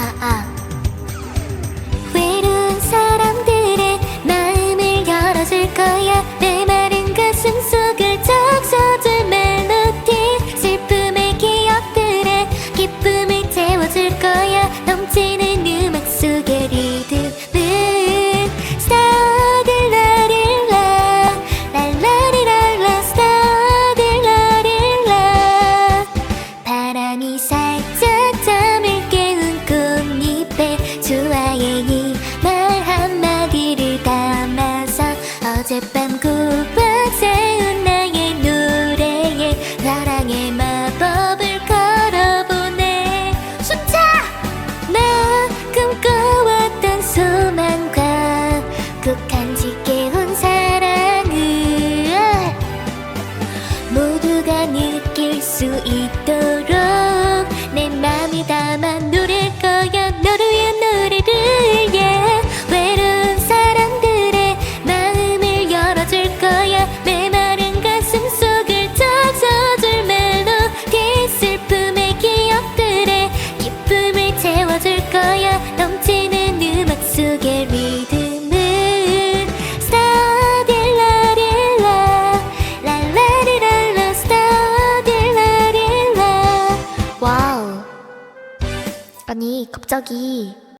아, 아. 외로운 사람들의 마음을 열어줄 거야. 내 마른 가슴 속을 적셔줄 멜로디. 슬픔의 기억들에 기쁨을 채워줄 거야. 넘치는 음악 어젯밤 꼬박 세운 나의 노래에 사랑의 마법을 걸어보네 숨차! 나 꿈꿔왔던 소망과 꼭 간직해온 사랑을 모두가 느낄 수 있도록 내 맘이 담아 아니 갑자기